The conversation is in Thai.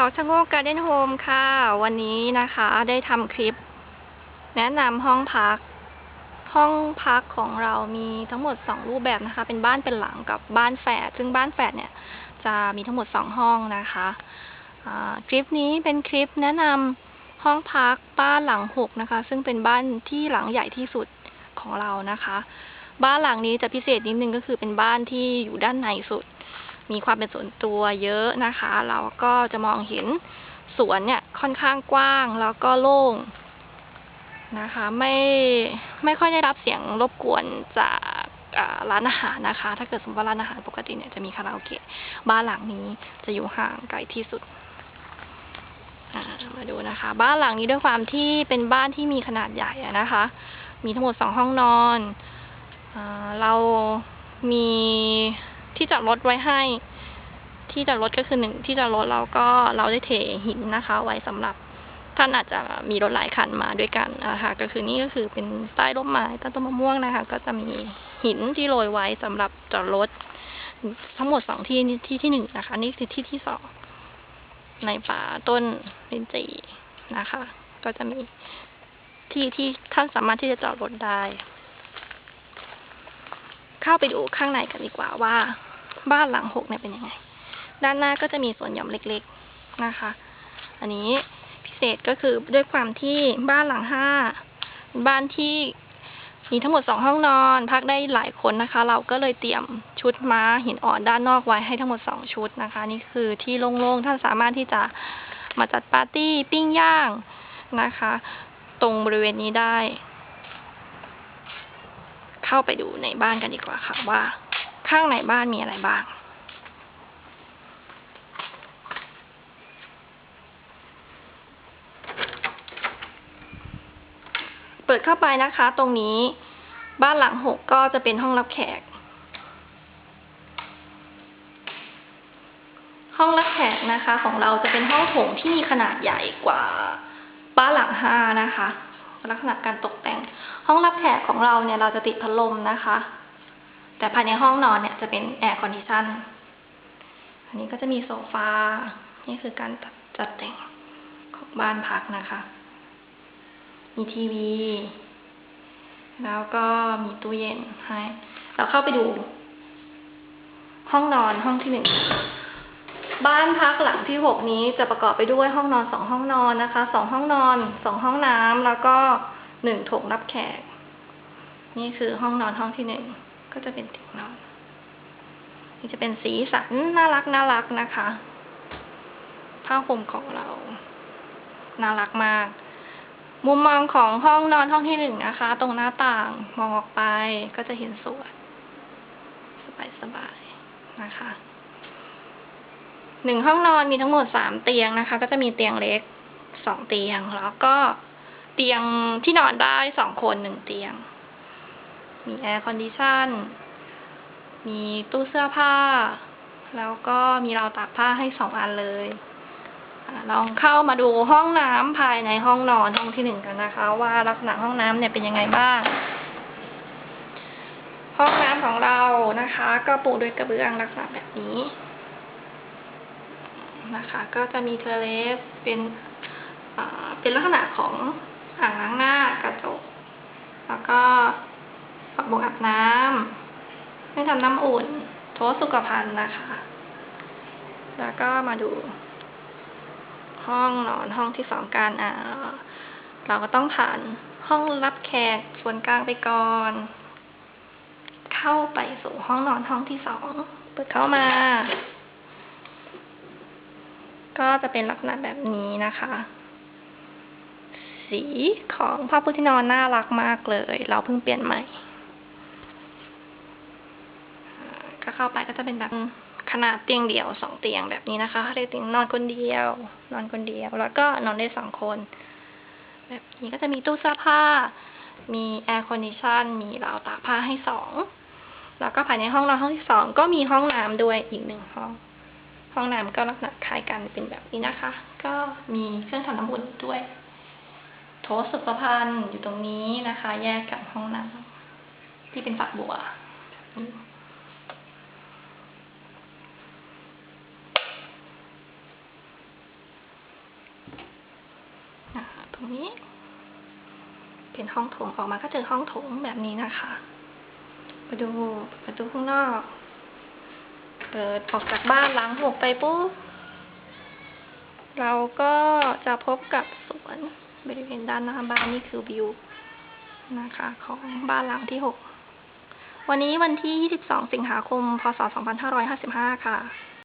เขาชะโงกการ์เด้นโฮมค่ะ วันนี้นะคะได้ทำคลิป แนะนำห้องพัก ห้องพักของเรามีทั้งหมดสองรูปแบบนะคะ เป็นบ้านเป็นหลังกับบ้านแฝดซึ่งบ้านแฝดเนี่ย จะมีทั้งหมดสองห้องนะคะอ่าคลิปนี้เป็นคลิปแนะนำห้องพักบ้านหลังหกนะคะ ซึ่งเป็นบ้านที่หลังใหญ่ที่สุดของเรานะคะ บ้านหลังนี้จะพิเศษนิดนึงก็คือเป็นบ้านที่อยู่ด้านในสุด มีความเป็นส่วนตัวเยอะนะคะ เราก็จะมองเห็นสวนเนี่ยค่อนข้างกว้างแล้วก็โล่งนะคะ ไม่ไม่ค่อยได้รับเสียงรบกวนจากร้านอาหารนะคะ ถ้าเกิดสมมติว่าร้านอาหารปกติเนี่ยจะมีคาราโอเกะบ้านหลังนี้จะอยู่ห่างไกลที่สุดมาดูนะคะ บ้านหลังนี้ด้วยความที่เป็นบ้านที่มีขนาดใหญ่นะคะ มีทั้งหมดสองห้องนอนอเรามี ที่จอดรถไว้ให้ ที่จอดรถก็คือหนึ่งที่จอดรถเราก็เราได้เทหินนะคะ ไว้สำหรับท่านอาจจะมีรถหลายคันมาด้วยกันนะคะก็คือนี่ก็คือเป็นใต้ร่มไม้ใต้ต้นมะม่วงนะคะ ก็จะมีหินที่โรยไว้สำหรับจอดรถทั้งหมดสองที่นี่ที่ที่หนึ่งนะคะ นี่คือที่ที่สองในป่าต้นลินจีนะคะ ก็จะมีที่ที่ท่านสามารถที่จะจอดรถได้ เข้าไปดูข้างในกันดีกว่าว่า บ้านหลังหกเนี่ยเป็นยังไง ด้านหน้าก็จะมีสวนหย่อมเล็กๆนะคะ อันนี้พิเศษก็คือด้วยความที่บ้านหลังห้าบ้านที่มีทั้งหมดสองห้องนอน พักได้หลายคนนะคะ เราก็เลยเตรียมชุดม้าหินอ่อนด้านนอกไว้ให้ทั้งหมดสองชุดนะคะ นี่คือที่โล่งๆท่านสามารถที่จะมาจัดปาร์ตี้ปิ้งย่างนะคะ ตรงบริเวณนี้ได้ เข้าไปดูในบ้านกันดีกว่าค่ะว่า ข้างในบ้านมีอะไรบ้าง เปิดเข้าไปนะคะ ตรงนี้บ้านหลังหกก็จะเป็นห้องรับแขก ห้องรับแขกนะคะของเราจะเป็นห้องโถงที่มีขนาดใหญ่กว่าบ้านหลังห้านะคะ ลักษณะการตกแต่ง ห้องรับแขกของเราเนี่ยเราจะติดพัดลมนะคะ แต่ภายในห้องนอนเนี่ยจะเป็นแอร์คอนดิชันอันนี้ก็จะมีโซฟา นี่คือการจัดแต่งของบ้านพักนะคะ มีทีวี แล้วก็มีตู้เย็นให้ เราเข้าไปดู ห้องนอนห้องที่หนึ่ง บ้านพักหลังที่หกนี้จะประกอบไปด้วยห้องนอนสองห้องนอนนะคะสองห้องนอนสองห้องน้ำแล้วก็หนึ่งโถงรับแขก นี่คือห้องนอนห้องที่หนึ่ง ก็จะเป็นเตียงนอนนี่จะเป็นสีสันน่ารักน่ารักนะคะผ้าห่มของเราน่ารักมาก มุมมองของห้องนอนห้องที่หนึ่งนะคะ ตรงหน้าต่างมองออกไปก็จะเห็นสวนสบายๆนะคะหนึ่งห้องนอนมีทั้งหมดสามเตียงนะคะ ก็จะมีเตียงเล็กสองเตียงแล้วก็เตียงที่นอนได้สองคนหนึ่งเตียง มีแอร์คอนดิชันมีตู้เสื้อผ้า แล้วก็มีราวตากผ้าให้สองอันเลยลองเข้ามาดูห้องน้ำภายในห้องนอนห้องที่หนึ่งกันนะคะ ว่าลักษณะห้องน้ำเนี่ยเป็นยังไงบ้าง ห้องน้ำของเรานะคะ ก็ปูด้วยกระเบื้องลักษณะแบบนี้ นะคะ ก็จะมีเทเลสเป็นเป็นลักษณะของอ่างล้างหน้ากระจก แล้วก็ ฝักบัวอาบน้ำไม่ทำน้ำอุ่น โทสุขภัณฑ์นะคะ แล้วก็มาดู ห้องนอนห้องที่สองการอ่าเราก็ต้องผ่านห้องรับแขกส่วนกลางไปก่อน เข้าไปสู่ห้องนอนห้องที่สอง เปิดเข้ามา ก็จะเป็นลักษณะแบบนี้นะคะสีของผ้าปูที่นอนน่ารักมากเลย เราเพิ่งเปลี่ยนใหม่อ่าก็ เข้าไปก็จะเป็นแบบขนาดเตียงเดี่ยวสองเตียงแบบนี้นะคะเรียกเตียงนอนคนเดียว นอนคนเดียว แล้วก็นอนได้สองคน แบบนี้ก็จะมีตู้เสื้อผ้า มีแอร์คอนดิชันมีราวตากผ้าให้สองแล้วก็ภายในห้องนอนห้องที่สองก็มีห้องน้ำด้วยอีกหนึ่งห้อง ห้องน้ำก็ลักษณะคล้ายกันเป็นแบบนี้นะคะ ก็มีเครื่องทำน้ำอุ่นด้วย โถสุขภัณฑ์อยู่ตรงนี้นะคะ แยกกับห้องน้ำที่เป็นฝักบัวแบบนี้ ตรงนี้ เป็นห้องโถงออกมาก็เจอห้องโถงแบบนี้นะคะ มาดูประตูข้างนอก เปิดออกจากบ้านหลังหกไปปุ๊บ เราก็จะพบกับสวนบริเวณด้านหน้าบ้านนี่คือวิวนะคะ ของบ้านหลังที่หกวันนี้วันที่ 22 สิงหาคม พศ 2555 ค่ะ